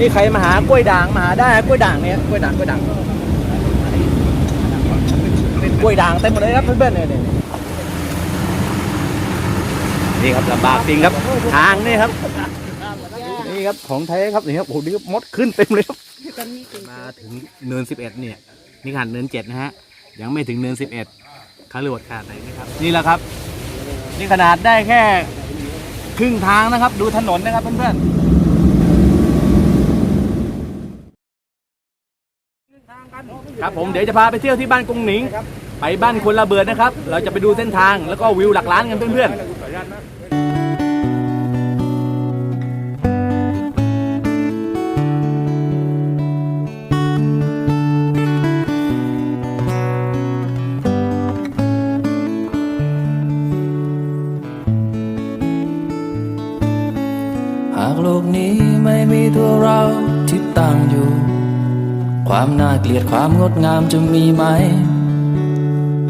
นี่ใครมาหากล้วยด่างมาหาได้กล้วยด่างเนี่ยกล้วยด่างกล้วยด่างกล้วยด่างเต็มหมดเลยครับเพื่อนๆเนี่ยเนี่ยนี่ครับลำบากจริงครับทางนี่ครับ นี่ครับของแท้ครับนี่ครับโอ้โหนี่ครับมดขึ้นเต็มเลยครับมาถึงเนิน11เนี่ยนี่ขนาดเนิน7นะฮะยังไม่ถึงเนิน11คาร์ลวดขาดไหนนะครับ นี่แหละครับ นี่ขนาดได้แค่ครึ่งทางนะครับ ดูถนนนะครับเพื่อนๆ ครับผมเดี๋ยวจะพาไปเที่ยวที่บ้านกงหนิง ไปบ้านคนระเบิดนะครับ เราจะไปดูเส้นทางแล้วก็วิวหลักล้านกันเพื่อนๆ ความน่าเกลียดความงดงามจะมีไหม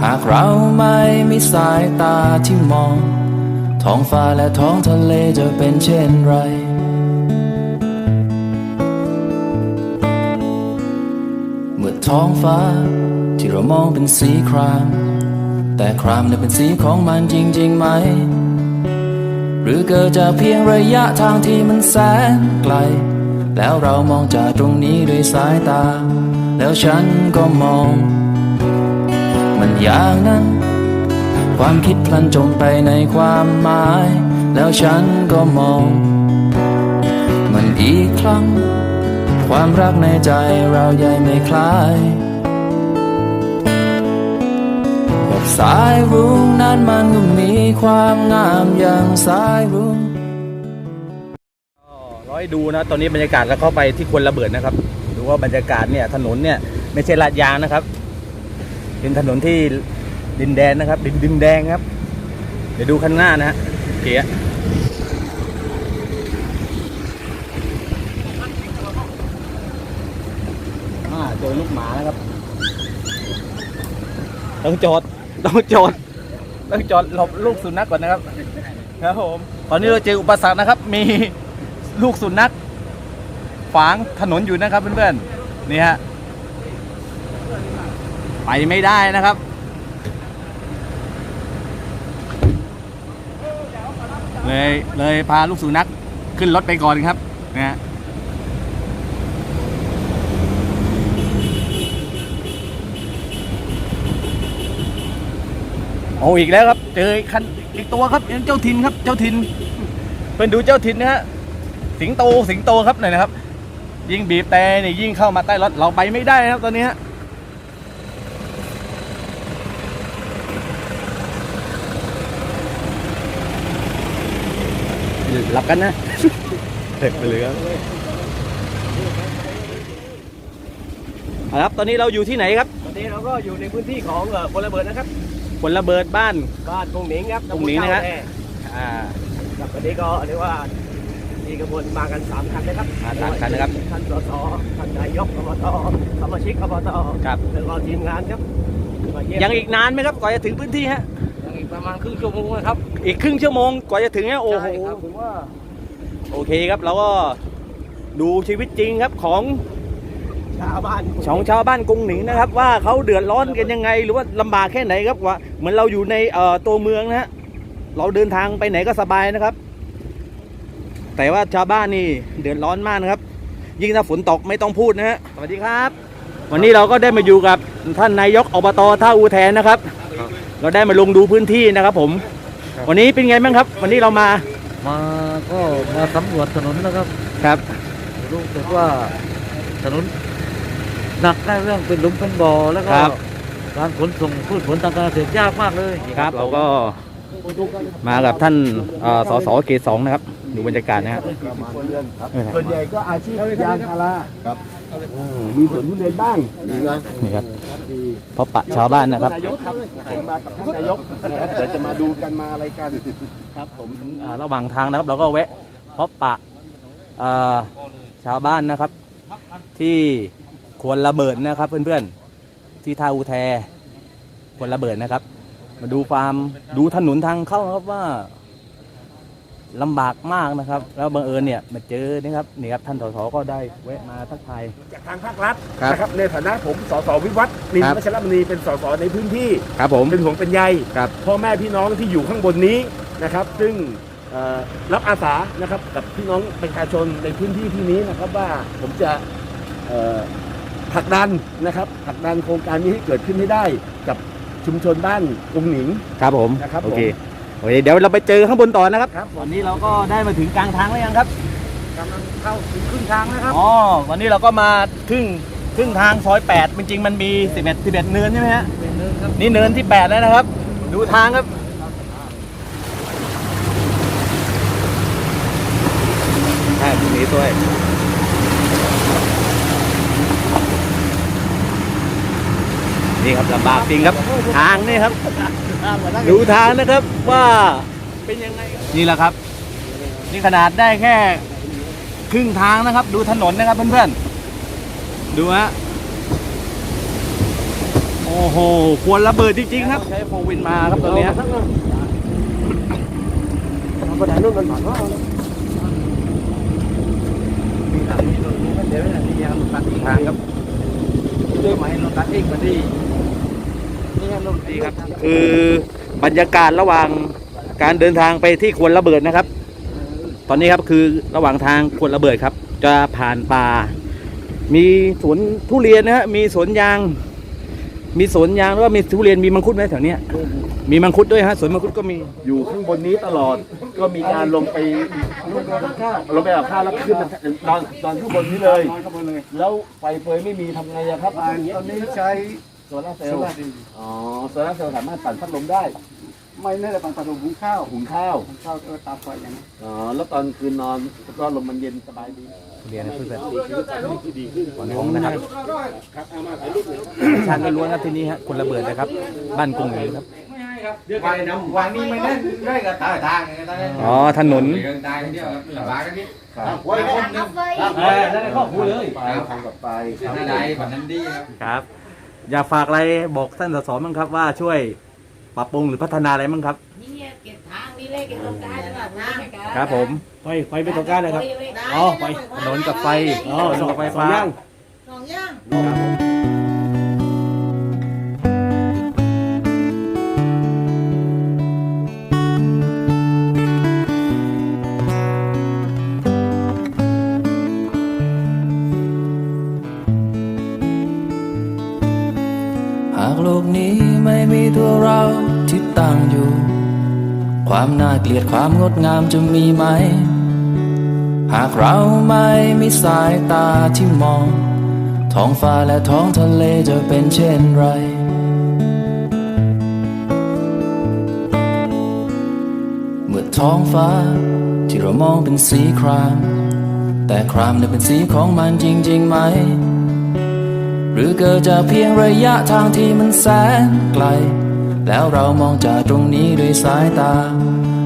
หากเราไม่มีสายตาที่มอง ท้องฟ้าและท้องทะเลจะเป็นเช่นไรเมื่อท้องฟ้าที่เรามองเป็นสีคราม แต่ครามนี่ยเป็นสีของมันจริงๆไหม หรือเกิดจากเพียงระยะทางที่มันแสนไกล แล้วเรามองจากตรงนี้ด้วยสายตา แล้วฉันก็มอง มันอย่างนั้น ความคิดพลันจมไปในความหมาย แล้วฉันก็มอง มันอีกครั้ง ความรักในใจเราใหญ่ไม่คล้ายกับสายรุ้งนั้นมันก็มีความงามอย่างสายรุ้ง ร้ดูนะตอนนี้บรรยากาศแล้วเข้าไปที่คนระเบิดนะครับดูว่าบรรยากาศเนี่ยถนนเนี่ยไม่ใช่ลาดยางนะครับ เป็นถนนที่ดินแดนนะครับ ดินดินแดงครับ เดี๋ยวดูข้างหน้านะฮะเคอะอ่าเจอลูกหมาแล้วครับ ต้องจอดต้องจอดต้องจอดหลบลูกสุนัขก่อนนะครับครับผมตอนนี้เราเจออุปสรรคนะครับ มี ลูกสุนัขขวางถนนอยู่นะครับเพื่อนๆนี่ฮะไปไม่ได้นะครับ เลยเลยพาลูกสุนัขขึ้นรถไปก่อนครับนะฮะโอ้อีกแล้วครับ เจอคันอีกตัวครับเจ้าถิ่นครับ เจ้าถิ่นเป็นดูเจ้าถิ่นนะฮะ สิงโตสิงโตครับหน่อยนะครับ ยิ่งบีบแต่เนี่ยยิ่งเข้ามาใต้รถเราไปไม่ได้นะครับตอนนี้ฮะหลับกันนะเด็กไปเลยครับเอาละครับตอนนี้เราอยู่ที่ไหนครับ ตอนนี้เราก็อยู่ในพื้นที่ของเอ่อคนระเบิดนะครับคนระเบิดบ้านบ้านกงหนิงครับกงหนิงนะฮะตำบลท่าแร่อ่าครับวันนี้ก็เรียกว่า มีกระบวนมากันสามคันนะครับมาสามคันนะครับท่านสสท่านนายกอบตสมาชิกอบตครับแล้วก็ทีมงานครับมาเยี่ยมยังอีกนานไหมครับกว่าจะถึงพื้นที่ฮะยังอีกประมาณครึ่งชั่วโมงนะครับ อีกครึ่งชั่วโมงกว่าจะถึงเนี่ยโอ้โหใช่ครับผมว่าโอเคครับเราก็ดูชีวิตจริงครับของชาวบ้านของชาวบ้านกรุงหนิงนะครับ ว่าเขาเดือดร้อนกันยังไง หรือว่าลำบากแค่ไหนครับว่าเหมือนเราอยู่ในเอ่อตัวเมืองนะฮะเราเดินทางไปไหนก็สบายนะครับ แต่ว่าชาวบ้านนี่เดือดร้อนมากนะครับ ยิ่งถ้าฝนตกไม่ต้องพูดนะฮะสวัสดีครับ วันนี้เราก็ได้มาอยู่กับท่านนายกอบตท่าอูแทนนะครับ เราได้มาลงดูพื้นที่นะครับ ผม วันนี้เป็นไงบ้างครับ วันนี้เรามามาก็มาสำรวจถนนนะครับครับรู้สึกว่าถนนหนักในเรื่องเป็นหลุมเป็นบ่อแล้วก็ครับ การขนส่งพืชผลทางการเกษตรยากมากเลย ครับ เราก็ มากับท่านเอ่อสสเขตสองนะครับดูบรรยากาศนะครับส่วนใหญ่ก็อาชีพยางพาราครับมีสวนทุเรียนบ้างนี่นะนี่ครับพบปะชาวบ้านนะครับนายกครับผมมากับท่านนายกเดี๋ยวจะมาดูกันมาอะไรกันครับผมอ่าระหว่างทางนะครับ เราก็แวะพบปะเอ่อชาวบ้านนะครับ ที่ควรระเบิดนะครับเพื่อนๆที่ท่าอูแทควรระเบิดนะครับ มาดูฟาร์มดูถนนทางเข้านะครับว่าลำบากมากนะครับ แล้วบังเอิญเนี่ยมาเจอนี่ครับนี่ครับท่านสสก็ได้แวะมาทักทาย จากทางภาครัฐครับนะครับในฐานะผมสสวิวัฒน์นินครับ วัชรมณีเป็นสสในพื้นที่ ครับผม เป็นห่วงเป็นใยครับพ่อแม่พี่น้องที่อยู่ข้างบนนี้นะครับ ซึ่งเอ่อรับอาสานะครับกับพี่น้องประชาชนในพื้นที่ที่นี้นะครับว่าผมจะเอ่อผลักดันนะครับผลักดันโครงการนี้ให้เกิดขึ้นให้ได้กับ ชุมชนบ้านกรุงหนิง ครับผมนะครับโอเคผมโอเคเดี๋ยวเราไปเจอข้างบนต่อนะครับครับผมวันนี้เราก็ได้มาถึงกลางทางแล้วยังครับกำลังเข้าถึงครึ่งทางนะครับอ๋อวันนี้เราก็มาครึ่งครึ่งทางซอย8จริงๆมันมี 11 11เนินใช่ไหมฮะนี่เนินที่ 8 แล้วนะครับ ดูทางครับ ใช่ตรงนี้ด้วย นี่ครับลำบากจริงครับ ทางนี่ครับ ดูทางนะครับว่าเป็นยังไงครับนี่แหละครับ นี่ขนาดได้แค่ครึ่งทางนะครับ ดูถนนนะครับเพื่อนๆดูฮะโอ้โหควรระเบิดจริงๆครับใช้โฟวินมาครับตอนนี้ยก็ได้นู่นมันหมายว่าเดี๋ยวนี่ยังตัดอีกทางครับเรื่องมาให้เราตัดเองมาดีนี่ครับ ดีครับคือบรรยากาศระหว่างการเดินทางไปที่ควรระเบิดนะครับ ตอนนี้ครับคือระหว่างทางควรระเบิดครับ จะผ่านป่า มีสวนทุเรียนนะฮะมีสวนยาง มีสวนยางแล้วก็มีทุเรียนมีมังคุดไหมแถวเนี้ยมีมังคุดด้วยฮะสวนมังคุดก็มีอยู่ข้างบนนี้ตลอด ก็มีการลงไปลงไปเอาข้าวลงไปเอาข้าวแล้วขึ้นมานอนนอนข้างบนนี้เลย แล้วไฟเฟยไม่มีทำไงอะครับ ตอนนี้ใช้ โซลาร์เซลล์อ๋อโซลาร์เซลล์สามารถปั่นพัดลมได้ ไม่ได้แต่ปันปันหุงข้าวหุงข้าวหุงข้าวเออตาไฟอย่างนี้อ๋อแล้วตอนคืนนอนก็ลมมันเย็นสบายดีเรียนนะเพื่อนดีขึ้นๆของนะครับครับเอามาถ่ายรูปเลยชาติล้วนๆครับที่นี่ฮะคนระเบิดนะครับ บ้านกรุงหรือครับวันน้ำวันนี้ไม่ได้ได้กับตาทางไงตาอ๋อถนนตายกันเดียวครับลำบากกันนิดครับไว้คนหนึ่งเออนั่นครอบครัวเลยไปทางกับไปครับนั่นใดแบบนั้นดีครับครับ อยากฝากอะไรบอกท่านสสบ้างครับว่าช่วยปรับปรุงหรือพัฒนาอะไรบ้างครับ นี่เก็บทางนี่เลยเก็บตรงกลางนี่แหละทางครับผมไฟไฟไปตรงกลางเลยครับ อ๋อไป ถนนกับไฟอ๋อถนนกับไฟฟ้า สองอย่าง สองอย่างห ความน่าเกลียดความงดงามจะมีไหม หากเราไม่มีสายตาที่มอง ท้องฟ้าและท้องทะเลจะเป็นเช่นไรเมื่อท้องฟ้าที่เรามองเป็นสีคราม แต่ครามนี่ยเป็นสีของมันจริงๆไหม หรือเกิดจากเพียงระยะทางที่มันแสนไกล แล้วเรามองจากตรงนี้ด้วยสายตา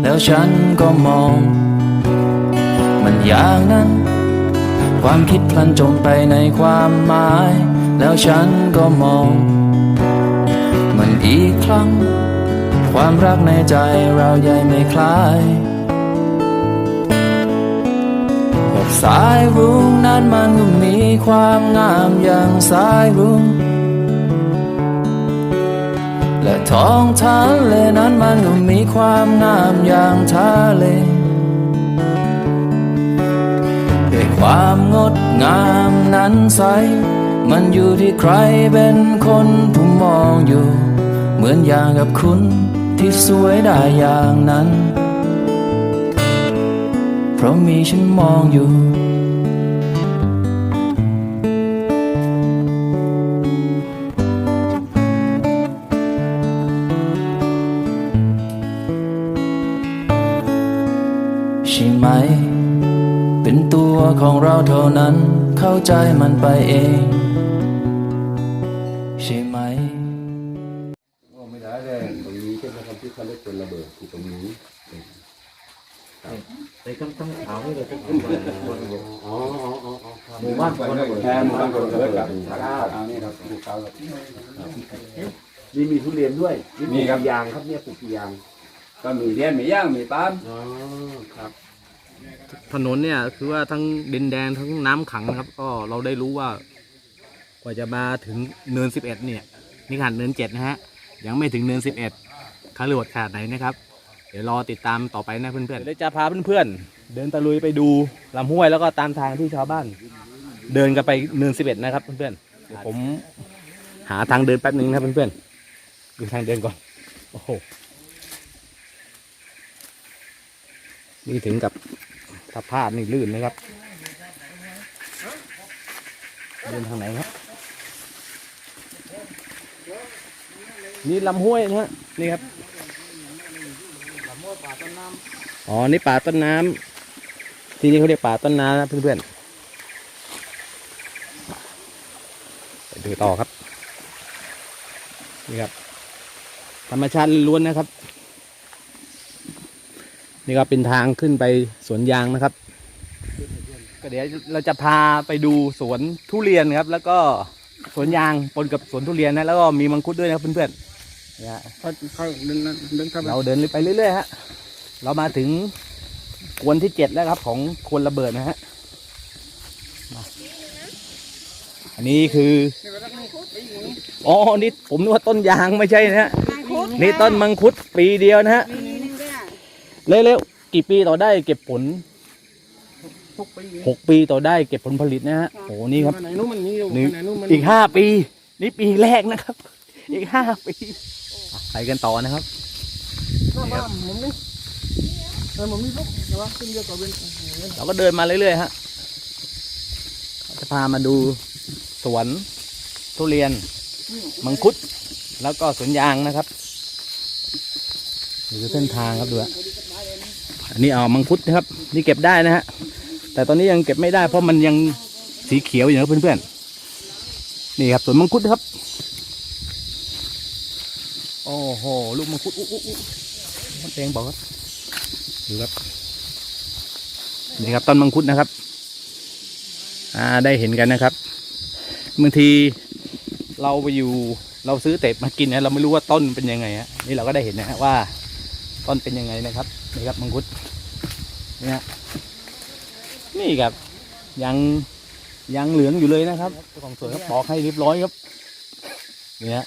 แล้วฉันก็มอง มันอย่างนั้น ความคิดพลันจมไปในความหมาย แล้วฉันก็มอง มันอีกครั้ง ความรักในใจเราใหญ่ไม่คล้ายกับสายรุ้งนั้นมันก็มีความงามอย่างสายรุ้ง และท้องทะเลนั้นมันก็มีความงามอย่างทะเลด้วยความงดงามนั้นใส มันอยู่ที่ใครเป็นคนผู้มองอยู่ เหมือนอย่างกับคุณที่สวยได้อย่างนั้น เพราะมีฉันมองอยู่ เราเท่านั้นเข้าใจมันไปเอง ใช่ไหมไม่ได้เลยตรงนี้ใช่ไหมครับที่เขาเรียกเป็นระเบิดคือตรงนี้แต่ต้องต้องถามให้เราต้องอ๋ออ๋ออ๋ออ๋อหมู่บ้านคนระเบิดแทนหมู่บ้านคนระเบิดกับข้าวนี่ครับปลูกข้าวนี่มีทุเรียนด้วยนี่มีครับยางครับเนี่ยปลูกยาง ก็มีเรียนมีย่างมีปาล์มอ๋อครับ ถนนเนี่ยคือว่าทั้งดินแดงทั้งน้ำขังนะครับ ก็เราได้รู้ว่ากว่าจะมาถึงเนินสิบเอ็ดเนี่ยนี่ขนาดเนินเจ็ดนะฮะยังไม่ถึงเนินสิบเอ็ดคาร์ลวดขนาดไหนนะครับ เดี๋ยวรอติดตามต่อไปนะเพื่อนๆเดี๋ยวจะพาเพื่อนๆเดินตะลุยไปดูลำห้วยแล้วก็ตามทางที่ชาวบ้าน เดินกันไปเนินสิบเอ็ดนะครับเพื่อนๆเดี๋ยวผมหาทางเดินแป๊บนึงนะเพื่อนๆดูทางเดินก่อนโอ้โหนี่ถึงกับ สภาพนี่ลื่นนะครับเดินทางไหนครับนี่ลำห้วยนะฮะนี่ครับอ๋อ นี่ป่าต้นน้ำที่นี่เขาเรียกป่าต้นน้ำนะเพื่อนๆไปดูต่อครับ นี่ครับ ธรรมชาติล้วนนะครับ นี่ก็เป็นทางขึ้นไปสวนยางนะครับ ก็เดี๋ยวเราจะพาไปดูสวนทุเรียนครับ แล้วก็สวนยางปนกับสวนทุเรียนนะแล้วก็มีมังคุดด้วยนะครับเพื่อนๆเนี่ยเขาเขาเดินเดินเข้าไปเราเดินไปเรื่อยๆฮะเรามาถึงกวนที่เจ็ดแล้วครับ ของควนระเบิดนะฮะมาอันนี้คืออ๋อนี่ผมนึกว่าต้นยางไม่ใช่นะฮะนี่ต้นมังคุดปีเดียวนะฮะ เร็วๆกี่ปีต่อได้เก็บผลทุกปีหกปีต่อได้เก็บผลผลิตนะฮะโอ้นี่ครับไหนนู้นมันมีอยู่นี่ไหนนู้นมันอีกห้าปี นี่ปีแรกนะครับ อีกห้าปีอะไปกันต่อนะครับหน้าบ้านผมนี่แต่ผมมีลูกแต่ว่าขึ้นเยอะกว่าเป็นเราก็เดินมาเรื่อยๆฮะจะพามาดูสวนทุเรียน มังคุด แล้วก็สวนยางนะครับนี่คือเส้นทางครับดูฮะ อันนี้เอามังคุดนะครับ นี่เก็บได้นะฮะแต่ตอนนี้ยังเก็บไม่ได้ เพราะมันยังสีเขียวอยู่นะเพื่อนๆนี่ครับสวนมังคุดครับโอ้โหลูกมังคุดอุ๊อุ๊อุ๊มันแดงบอกครับดูครับนี่ครับต้นมังคุดนะครับ อ่าได้เห็นกันนะครับบางทีเราไปอยู่เราซื้อเต็บมากินนะเราไม่รู้ว่าต้นเป็นยังไงฮะนี่เราก็ได้เห็นนะฮะว่าต้นเป็นยังไงนะครับ นี่ครับมังคุดนี่ฮะนี่ครับยังยังเหลืองอยู่เลยนะครับเจ้าของสวนก็ปอกให้เรียบร้อยครับนี่ฮะ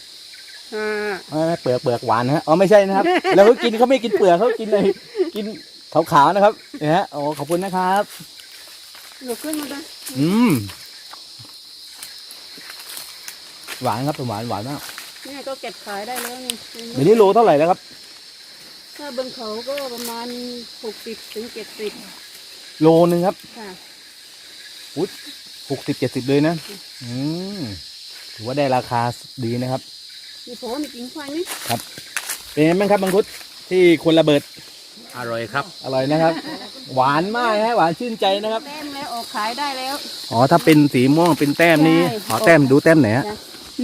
ไม่ไม่เปลือกเปลือกหวานนะฮะอ๋อไม่ใช่นะครับ แล้วเขากินเขาไม่กินเปลือกเขากินอะไรกินขาวๆนะครับนี่ฮะโอ้ขอบคุณนะครับหนูขึ้นมาได้อืมหวานครับหวานหวานมากเนี่ยก็เก็บขายได้แล้วนี่เดี๋ยวนี้โลเท่าไหร่แล้วครับ ถ้าบนเขาก็ประมาณหกสิบถึงเจ็ดสิบโลนึงครับค่ะหกสิบเจ็ดสิบเลยนะ อืมถือว่าได้ราคาดีนะครับมีโผล่มีกิ่งไฟนี่เป็นไงบ้างครับมังคุดที่คนระเบิด อร่อยครับ อร่อยนะครับ หวานมากนะหวานชื่นใจนะครับ แต้มแล้วออกขายได้แล้ว อ๋อ ถ้าเป็นสีม่วงเป็นแต้มนี้ใช่ อ๋อแต้มดูแต้มไหนฮะ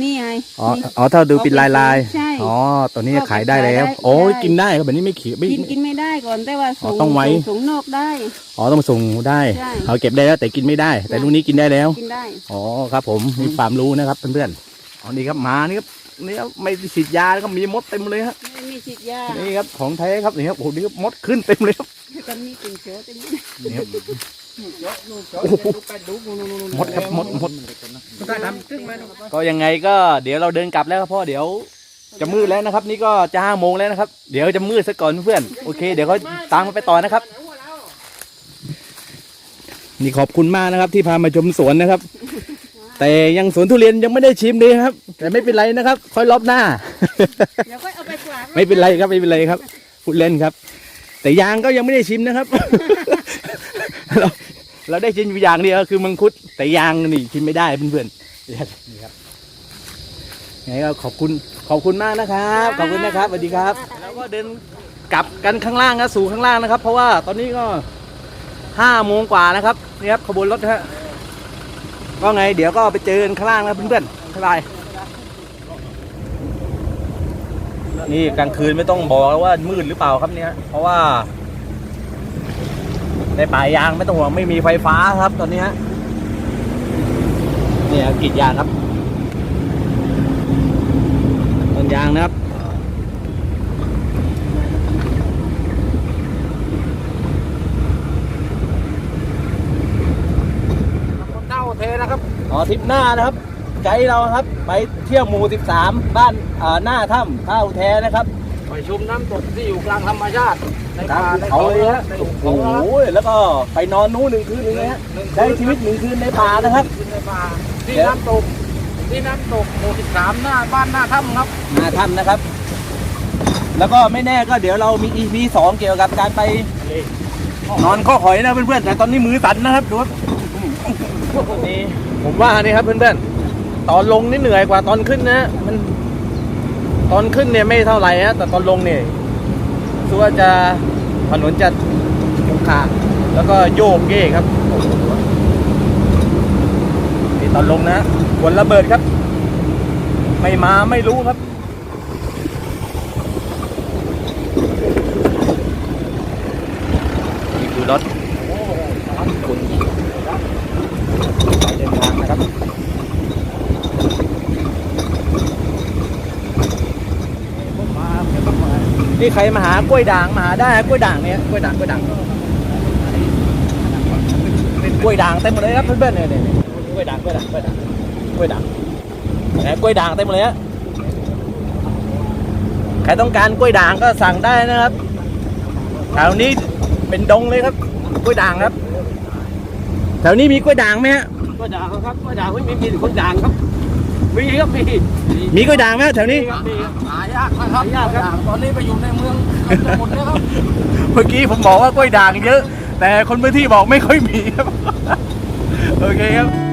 นี่ไง อ๋อนี่อ๋อถ้าดูเป็นลายลายใช่อ๋อตัวนี้ก็ขายได้แล้วขายได้โอ้ยได้ กินได้ครับแบบนี้ไม่เขียวไม่ กินกินไม่ได้ก่อนแต่ว่าอ๋อส่งต้องไว้ ส่ส่งนอกได้ อ๋อต้องส่งได้ใช่เขาเก็บได้แล้วแต่กินไม่ได้ แต่ลูกนี้กินได้แล้ว กินได้ อ๋อครับผมมีความรู้นะครับเพื่อนๆอ๋อนี่ครับหมานี่ครับนี่ครับไม่ได้ฉีดยาแล้วก็มีมดเต็มเลยฮะไม่มีฉีดยานี่ครับของแท้ครับนี่ครับโอ้โหนี่ครับมดขึ้นเต็มเลยครับกันมีกลิ่นเขียวเต็มเลยนี่ครับ เจาะลูกเจาะดูไปดูนู่นนู่นนู่นมดครับมดมดก็ได้ทำครึ่งไหมก็ยังไงก็เดี๋ยวเราเดินกลับแล้วครับพ่อเดี๋ยว จะมืดแล้วนะครับ นี่ก็จะห้าโมงแล้วนะครับ เดี๋ยวจะมืดซะก่อนเพื่อนโอเค เดี๋ยวเขาตามมาไปต่อนะครับ นี่ขอบคุณมากนะครับ ที่พามาชมสวนนะครับ แต่ยังสวนทุเรียนยังไม่ได้ชิมเลยครับ แต่ไม่เป็นไรนะครับ ค่อยรอบหน้าเดี๋ยวค่อยเอาไปกวาดไม่เป็นไรครับไม่เป็นไรครับพูดเล่นครับ แต่ยางก็ยังไม่ได้ชิมนะครับ เราเราได้ชิมอยู่อย่างเดียวคือมังคุดแต่ยางนี่ชิมไม่ได้เพื่อนๆนี่ครับไงก็ขอบคุณขอบคุณมากนะครับ ขอบคุณนะครับสวัสดีครับ แล้วก็เดินกลับกันข้างล่างนะสู่ข้างล่างนะครับ เพราะว่าตอนนี้ก็ห้าโมงกว่านะครับนี่ครับขบวนรถนะฮะก็ไง เดี๋ยวก็ไปเจอกันข้างล่างนะเพื่อนๆบ๊ายบายนี่กลางคืนไม่ต้องบอกแล้วว่ามืดหรือเปล่าครับเนี่ยเพราะว่า ในป่ายางไม่ต้องห่วงไม่มีไฟฟ้าครับตอนนี้ฮะเนี่ยกรีดยางครับต้นยางนะครับเน่าเทนะครับอ๋อทิปหน้านะครับไกด์เราครับ ไปเที่ยวหมู่ 13 บ้านหน้าถ้ำท่าอุแทนะครับ ไปชมน้ำตกที่อยู่กลางธรรมชาติ กลางป่าภูเขาเลยฮะในโอ้เขาโหแล้วก็ไปนอนนู้นหนึ่งคืนหนึงเลยฮะใช้ชีวิตหนึ่งคืนในป่านะครับในป่าที่น้ำตกที่น้ำตกหมู่สิบสามหน้าบ้านหน้าถ้ำครับหน้าถ้ำนะครับ แล้วก็ไม่แน่ก็เดี๋ยวเรามี EP สองเกี่ยวกับการไปนอนข้อหอยนะเพื่อนๆแต่ตอนนี้มือสั่นนะครับดูครับนี่ผมว่านี่ครับเพื่อนๆตอนลงนี่เหนื่อยกว่าตอนขึ้นนะมันตอนขึ้นเนี่ยไม่เท่าไหร่ฮะแต่ตอนลงเนี่ย รู้ว่าจะถนนจะขรุขระแล้วก็โยกเย่ครับนี่ตอนลงนะฝนระเบิดครับ ไม่มาไม่รู้ครับนี่คือรถคุณไปเดินทางนะครับ นี่ใครมาหากล้วยด่างมาหาได้กล้วยด่างเนี่ยกล้วยด่างกล้วยด่างเป็นกล้วยด่างเต็มหมดเลยครับเพื่อนๆเนี่ยเนี่ยกล้วยด่างกล้วยด่างกล้วยด่างกล้วยด่างแหมกล้วยด่างเต็มหมดเลยฮะใครต้องการกล้วยด่างก็สั่งได้นะครับแถวนี้เป็นดงเลยครับกล้วยด่างครับ แถวนี้มีกล้วยด่างไหมฮะก็ด่างครับก็ด่างไม่มีมีแต่คนด่างครับ มีครับมีมีกล้วยด่างไหมฮะแถวนี้ครับมีครับหายากนะครับหายากครับตอนนี้ไปอยู่ในเมืองจะหมดแล้วครับเมื่อกี้ผมบอกว่ากล้วยด่างเยอะ แต่คนพื้นที่บอกไม่ค่อยมีครับ โอเคครับ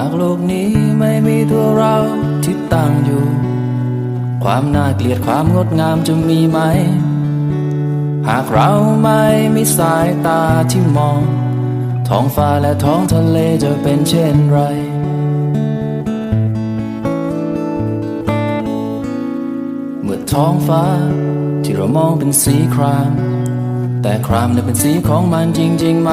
ากโลกนี้ไม่มีตัวเราที่ตั้งอยู่ ความน่าเกลียดความงดงามจะมีไหม หากเราไม่มีสายตาที่มอง ท้องฟ้าและท้องทะเลจะเป็นเช่นไรเมื่อท้องฟ้าที่เรามองเป็นสีคราม แต่ครามนี่ยเป็นสีของมันจริงๆไหม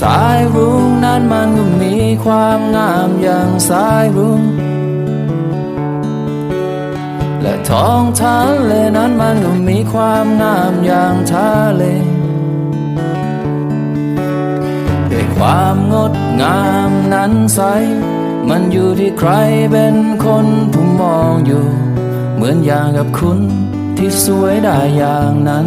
สายรุ้งนั้นมันก็มีความงามอย่างสายรุ้งและท้องทะเลนั้นมันก็มีความงามอย่างทะเลด้วยความงดงามนั้นใส มันอยู่ที่ใครเป็นคนผู้มองอยู่ เหมือนอย่างกับคุณที่สวยได้อย่างนั้น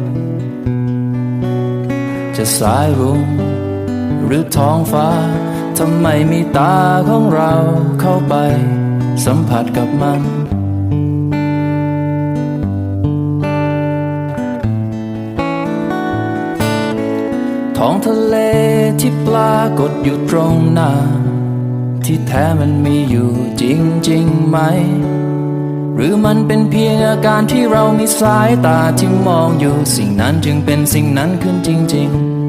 จะสายรุ้งหรือท้องฟ้าทำไมมีตาของเราเข้าไป สัมผัสกับมัน ท้องทะเลที่ปรากฏอยู่ตรงหน้า ที่แท้มันมีอยู่จริงๆไหม รือมันเป็นเพียงอาการที่เรามีสายตาที่มองอยู่สิ่งนั้นจึงเป็นสิ่งนั้นขึ้นจริง ๆ